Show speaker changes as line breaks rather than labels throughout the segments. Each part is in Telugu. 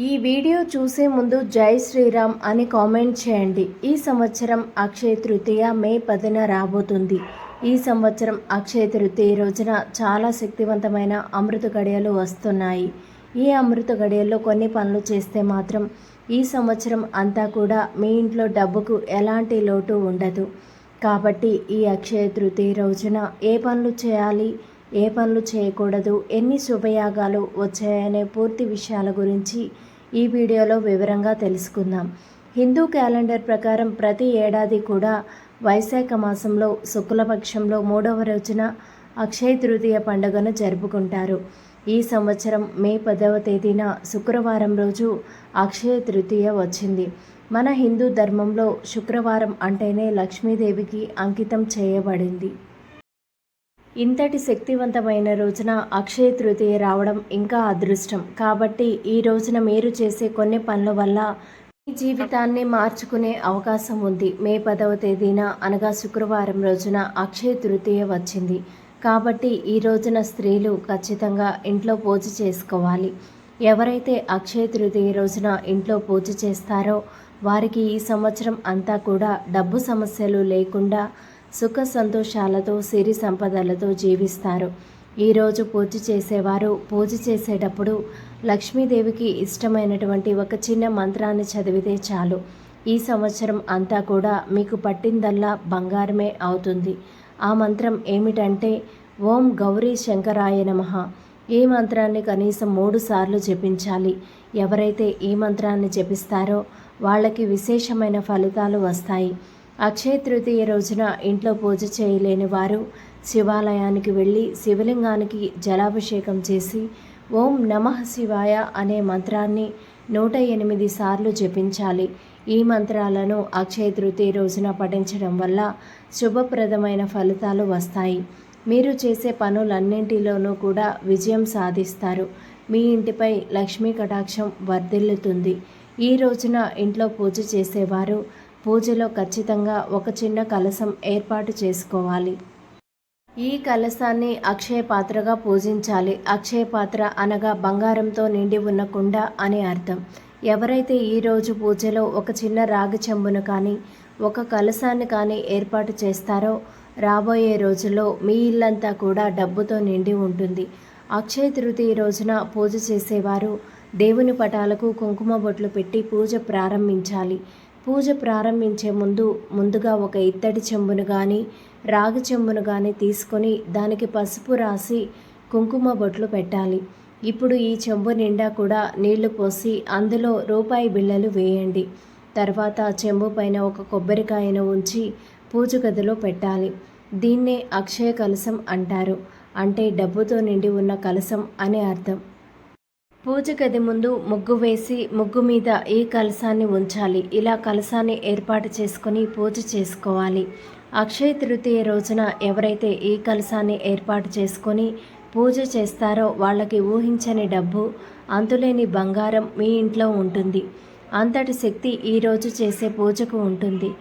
ఈ వీడియో చూసే ముందు జై శ్రీరామ్ అని కామెంట్ చేయండి. ఈ సంవత్సరం అక్షయ తృతీయ మే పదిన రాబోతుంది. ఈ సంవత్సరం అక్షయ తృతీయ రోజున చాలా శక్తివంతమైన అమృత గడియలు వస్తున్నాయి. ఈ అమృత గడియల్లో కొన్ని పనులు చేస్తే మాత్రం ఈ సంవత్సరం అంతా కూడా మీ ఇంట్లో డబ్బుకు ఎలాంటి లోటు ఉండదు. కాబట్టి ఈ అక్షయ తృతీయ రోజున ఏ పనులు చేయాలి? ఏ పనులు చేయకూడదు ఎన్ని శుభయాగాలు వచ్చాయనే పూర్తి విషయాల గురించి ఈ వీడియోలో వివరంగా తెలుసుకుందాం. హిందూ క్యాలెండర్ ప్రకారం ప్రతి ఏడాది కూడా వైశాఖ మాసంలో శుక్లపక్షంలో మూడవ రోజున అక్షయ తృతీయ పండుగను జరుపుకుంటారు. ఈ సంవత్సరం మే పదవ తేదీన శుక్రవారం రోజు అక్షయ తృతీయ వచ్చింది. మన హిందూ ధర్మంలో శుక్రవారం అంటేనే లక్ష్మీదేవికి అంకితం చేయబడింది. ఇంతటి శక్తివంతమైన రోజున అక్షయ తృతీయ రావడం ఇంకా అదృష్టం. కాబట్టి ఈ రోజున మీరు చేసే కొన్ని పనుల వల్ల మీ జీవితాన్ని మార్చుకునే అవకాశం ఉంది. మే పదవ తేదీన అనగా శుక్రవారం రోజున అక్షయ తృతీయ వచ్చింది. కాబట్టి ఈ రోజున స్త్రీలు ఖచ్చితంగా ఇంట్లో పూజ చేసుకోవాలి. ఎవరైతే అక్షయ తృతీయ రోజున ఇంట్లో పూజ చేస్తారో వారికి ఈ సంవత్సరం అంతా కూడా డబ్బు సమస్యలు లేకుండా సుఖ సంతోషాలతో సిరి సంపదలతో జీవిస్తారు. ఈరోజు పూజ చేసేవారు పూజ చేసేటప్పుడు లక్ష్మీదేవికి ఇష్టమైనటువంటి ఒక చిన్న మంత్రాన్ని చదివితే చాలు. ఈ సంవత్సరం అంతా కూడా మీకు పట్టిందల్లా బంగారమే అవుతుంది. ఆ మంత్రం ఏమిటంటే ఓం గౌరీ శంకరాయ నమః. ఈ మంత్రాన్ని కనీసం మూడు సార్లు జపించాలి. ఎవరైతే ఈ మంత్రాన్ని జపిస్తారో వాళ్ళకి విశేషమైన ఫలితాలు వస్తాయి. అక్షయ తృతీయ రోజున ఇంట్లో పూజ చేయలేని వారు శివాలయానికి వెళ్ళి శివలింగానికి జలాభిషేకం చేసి ఓం నమః శివాయ అనే మంత్రాన్ని నూట ఎనిమిది సార్లు జపించాలి. ఈ మంత్రాలను అక్షయ తృతీయ రోజున పఠించడం వల్ల శుభప్రదమైన ఫలితాలు వస్తాయి. మీరు చేసే పనులన్నింటిలోనూ కూడా విజయం సాధిస్తారు. మీ ఇంటిపై లక్ష్మీ కటాక్షం వర్ధిల్లుతుంది. ఈ రోజున ఇంట్లో పూజ చేసేవారు పూజలో ఖచ్చితంగా ఒక చిన్న కలసం ఏర్పాటు చేసుకోవాలి. ఈ కలసాన్ని అక్షయ పాత్రగా పూజించాలి. అక్షయ పాత్ర అనగా బంగారంతో నిండి ఉన్న కుండ అని అర్థం. ఎవరైతే ఈరోజు పూజలో ఒక చిన్న రాగి చెంబును కానీ ఒక కలసాన్ని కానీ ఏర్పాటు చేస్తారో రాబోయే రోజుల్లో మీ ఇల్లంతా కూడా డబ్బుతో నిండి ఉంటుంది. అక్షయ తృతీయ రోజున పూజ చేసేవారు దేవుని పటాలకు కుంకుమ బొట్లు పెట్టి పూజ ప్రారంభించాలి. పూజ ప్రారంభించే ముందు ముందుగా ఒక ఇత్తడి చెంబును కానీ రాగి చెంబును కానీ తీసుకొని దానికి పసుపు రాసి కుంకుమ బొట్లు పెట్టాలి. ఇప్పుడు ఈ చెంబు నిండా కూడా నీళ్ళు పోసి అందులో రూపాయి బిళ్ళలు వేయండి. తర్వాత చెంబు పైన ఒక కొబ్బరికాయను ఉంచి పూజ గదిలో పెట్టాలి. దీన్నే అక్షయ కలసం అంటారు. అంటే డబ్బుతో నిండి ఉన్న కలసం అనే అర్థం. పూజ గది ముందు ముగ్గు వేసి ముగ్గు మీద ఈ కలసాన్ని ఉంచాలి. ఇలా కలసాన్ని ఏర్పాటు చేసుకొని పూజ చేసుకోవాలి. అక్షయ తృతీయ రోజున ఎవరైతే ఈ కలసాన్ని ఏర్పాటు చేసుకొని పూజ చేస్తారో వాళ్ళకి ఊహించని డబ్బు అంతులేని బంగారం మీ ఇంట్లో ఉంటుంది. అంతటి శక్తి ఈరోజు చేసే పూజకు ఉంటుంది.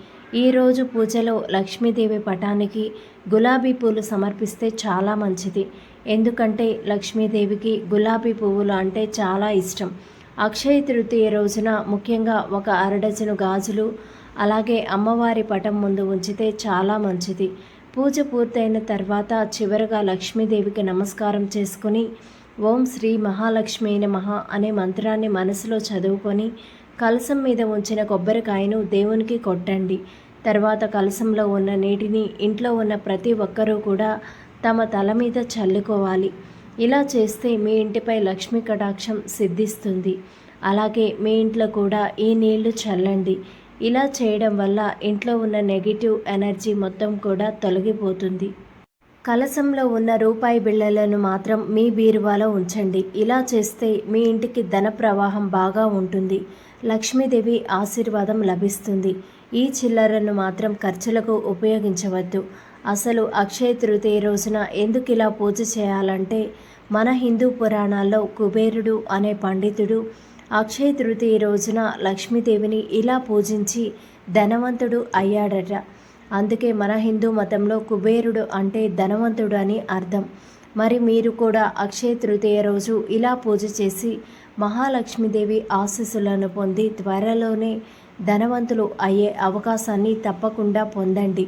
ఈరోజు పూజలో లక్ష్మీదేవి పటానికి గులాబీ పూలు సమర్పిస్తే చాలా మంచిది. ఎందుకంటే లక్ష్మీదేవికి గులాబీ పువ్వులు అంటే చాలా ఇష్టం. అక్షయ తృతీయ రోజున ముఖ్యంగా ఒక అరడజను గాజులు అలాగే అమ్మవారి పటం ముందు ఉంచితే చాలా మంచిది. పూజ పూర్తయిన తర్వాత చివరగా లక్ష్మీదేవికి నమస్కారం చేసుకుని ఓం శ్రీ మహాలక్ష్మి నమః అనే మంత్రాన్ని మనసులో చదువుకొని కలసం మీద ఉంచిన కొబ్బరికాయను దేవునికి కొట్టండి. తర్వాత కలసంలో ఉన్న నీటిని ఇంట్లో ఉన్న ప్రతి ఒక్కరూ కూడా తమ తల మీద చల్లుకోవాలి. ఇలా చేస్తే మీ ఇంటిపై లక్ష్మీ కటాక్షం సిద్ధిస్తుంది. అలాగే మీ ఇంట్లో కూడా ఈ నీళ్ళు చల్లండి. ఇలా చేయడం వల్ల ఇంట్లో ఉన్న నెగిటివ్ ఎనర్జీ మొత్తం కూడా తొలగిపోతుంది. కలసంలో ఉన్న రూపాయి బిళ్ళలను మాత్రం మీ బీరువాలో ఉంచండి. ఇలా చేస్తే మీ ఇంటికి ధన ప్రవాహం బాగా ఉంటుంది. లక్ష్మీదేవి ఆశీర్వాదం లభిస్తుంది. ఈ చిల్లరను మాత్రం ఖర్చులకు ఉపయోగించవద్దు. అసలు అక్షయ తృతీయ రోజున ఎందుకు ఇలా పూజ చేయాలంటే మన హిందూ పురాణాల్లో కుబేరుడు అనే పండితుడు అక్షయ తృతీయ రోజున లక్ష్మీదేవిని ఇలా పూజించి ధనవంతుడు అయ్యాడట. అందుకే మన హిందూ మతంలో కుబేరుడు అంటే ధనవంతుడు అని అర్థం. మరి మీరు కూడా అక్షయ తృతీయ రోజు ఇలా పూజ చేసి మహాలక్ష్మీదేవి ఆశీస్సులను పొంది త్వరలోనే ధనవంతులు అయ్యే అవకాశాన్ని తప్పకుండా పొందండి.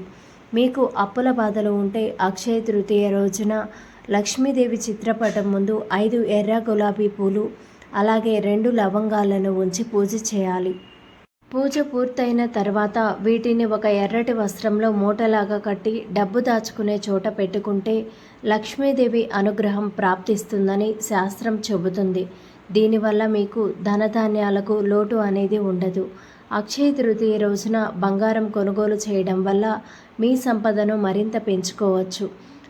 మీకు అప్పుల బాధలు ఉంటే అక్షయ తృతీయ రోజున లక్ష్మీదేవి చిత్రపటం ముందు ఐదు ఎర్ర గులాబీ పూలు అలాగే రెండు లవంగాలను ఉంచి పూజ చేయాలి. పూజ పూర్తయిన తర్వాత వీటిని ఒక ఎర్రటి వస్త్రంలో మూటలాగా కట్టి డబ్బు దాచుకునే చోట పెట్టుకుంటే లక్ష్మీదేవి అనుగ్రహం ప్రాప్తిస్తుందని శాస్త్రం చెబుతుంది. దీనివల్ల మీకు ధనధాన్యాలకు లోటు అనేది ఉండదు. అక్షయ తృతీయ రోజున బంగారం కొనుగోలు చేయడం వల్ల మీ సంపదను మరింత పెంచుకోవచ్చు.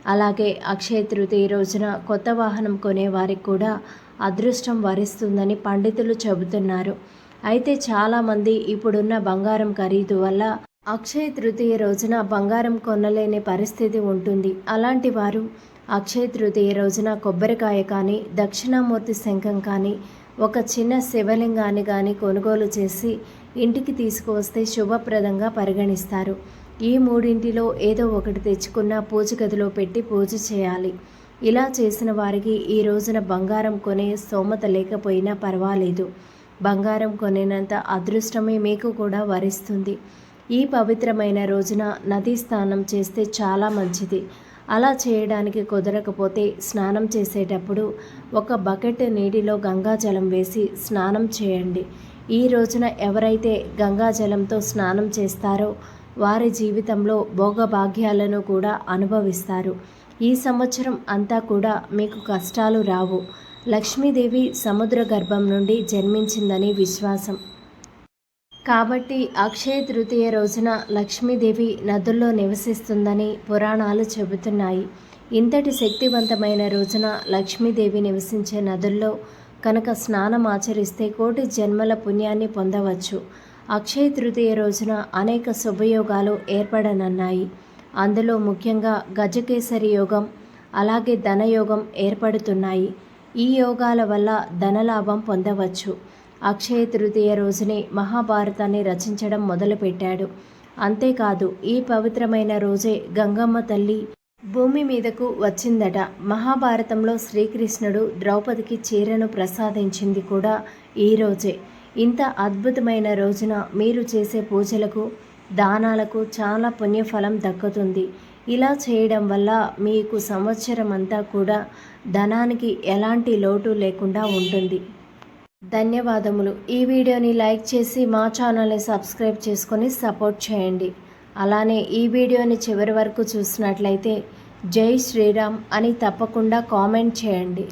అలాగే అక్షయ తృతీయ రోజున కొత్త వాహనం కొనేవారికి కూడా అదృష్టం వరిస్తుందని పండితులు చెబుతున్నారు. అయితే చాలామంది ఇప్పుడున్న బంగారం ఖరీదు వల్ల అక్షయ తృతీయ రోజున బంగారం కొనలేని పరిస్థితి ఉంటుంది. అలాంటి వారు అక్షయ తృతీయ రోజున కొబ్బరికాయ కానీ దక్షిణామూర్తి శంఖం కానీ ఒక చిన్న శివలింగాన్ని కానీ కొనుగోలు చేసి ఇంటికి తీసుకువస్తే శుభప్రదంగా పరిగణిస్తారు. ఈ మూడింటిలో ఏదో ఒకటి తెచ్చుకున్న పూజ గదిలో పెట్టి పూజ చేయాలి. ఇలా చేసిన వారికి ఈ రోజున బంగారం కొనే స్తోమత లేకపోయినా పర్వాలేదు. బంగారం కొనేనంత అదృష్టమే మీకు కూడా వరిస్తుంది. ఈ పవిత్రమైన రోజున నదీ స్నానం చేస్తే చాలా మంచిది. అలా చేయడానికి కుదరకపోతే స్నానం చేసేటప్పుడు ఒక బకెట్ నీటిలో గంగాజలం వేసి స్నానం చేయండి. ఈ రోజున ఎవరైతే గంగాజలంతో స్నానం చేస్తారో వారి జీవితంలో భోగభాగ్యాలను కూడా అనుభవిస్తారు. ఈ సంవత్సరం అంతా కూడా మీకు కష్టాలు రావు. లక్ష్మీదేవి సముద్ర గర్భం నుండి జన్మించిందని విశ్వాసం. కాబట్టి అక్షయ తృతీయ రోజున లక్ష్మీదేవి నదుల్లో నివసిస్తుందని పురాణాలు చెబుతున్నాయి. ఇంతటి శక్తివంతమైన రోజున లక్ష్మీదేవి నివసించే నదుల్లో కనుక స్నానం ఆచరిస్తే కోటి జన్మల పుణ్యాన్ని పొందవచ్చు. అక్షయ తృతీయ రోజున అనేక శుభయోగాలు ఏర్పడనన్నాయి. అందులో ముఖ్యంగా గజకేసరి యోగం అలాగే ధనయోగం ఏర్పడుతున్నాయి. ఈ యోగాల వల్ల ధనలాభం పొందవచ్చు. అక్షయ తృతీయ రోజునే మహాభారతాన్ని రచించడం మొదలుపెట్టాడు. అంతేకాదు ఈ పవిత్రమైన రోజే గంగమ్మ తల్లి భూమి మీదకు వచ్చిందట. మహాభారతంలో శ్రీకృష్ణుడు ద్రౌపదికి చీరను ప్రసాదించింది కూడా ఈ రోజే. ఇంత అద్భుతమైన రోజున మీరు చేసే పూజలకు దానాలకు చాలా పుణ్యఫలం దక్కుతుంది. ఇలా చేయడం వల్ల మీకు సంవత్సరం అంతా కూడా ధనానికి ఎలాంటి లోటు లేకుండా ఉంటుంది. ధన్యవాదములు. ఈ వీడియోని లైక్ చేసి మా ఛానల్ని సబ్స్క్రైబ్ చేసుకొని సపోర్ట్ చేయండి. అలానే ఈ వీడియోని చివరి వరకు చూసినట్లయితే జై శ్రీరామ్ అని తప్పకుండా కామెంట్ చేయండి.